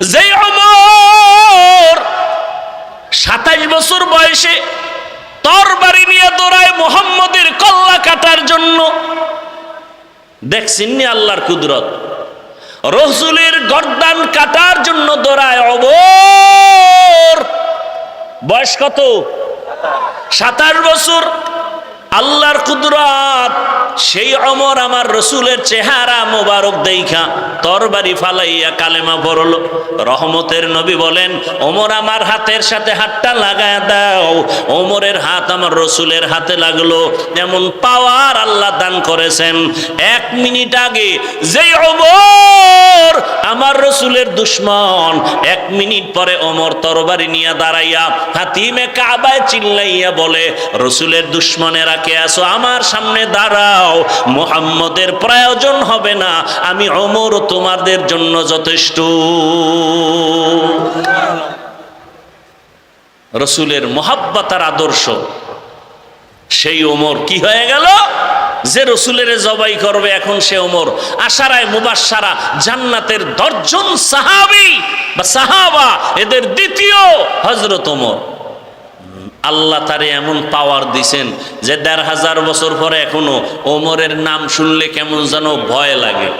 যে অমর সাতাইশ বছর বয়সে তরবারি নিয়ে দৌড়ায় মোহাম্মদের কল্লা কাটার জন্য। দেখছেন নি আল্লাহর কুদরত? রসুলের গর্দান কাটার জন্য দৌড়ায় অবর বয়স কত? সাতাশ বছর। আল্লাহর কুদরত, সেই অমর আমার রসুলের চেহারা মোবারক দেখা তরবারি ফালাইয়া কালেমা পড়ল। রহমতের নবী বলেন, ওমর আমার হাতের সাথে হাতটা লাগায় দাও। ওমরের হাত আমার রসুলের হাতে লাগল। এমন পাওয়ার আল্লাহ দান করেছেন। এক মিনিট আগে যেই অমর আমার রসুলের দুশ্মন। এক মিনিট পরে অমর তরবারি নিয়ে দাঁড়াইয়া হাতিমে কাবায় চিল্লাইয়া বলে, রসুলের দুশ্মনেরা কে আসো আমার সামনে দাঁড়াও। মোহাম্মদের প্রয়োজন হবে না। আমি অমর তোমাদের জন্য যথেষ্ট। রসুলের মহাব্বাতার আদর্শ। সেই ওমর কি হয়ে গেল? যে রসুলের জবাই করবে, এখন সে ওমর। আশারায় মুবাসারা জান্নাতের দর্জন সাহাবি বা সাহাবা, এদের দ্বিতীয় হজরত ওমর। আল্লাহ তারে এমন পাওয়ার দিছেন যে দেড় হাজার বছর পরে এখনও ওমরের নাম শুনলে কেমন যেন ভয় লাগে।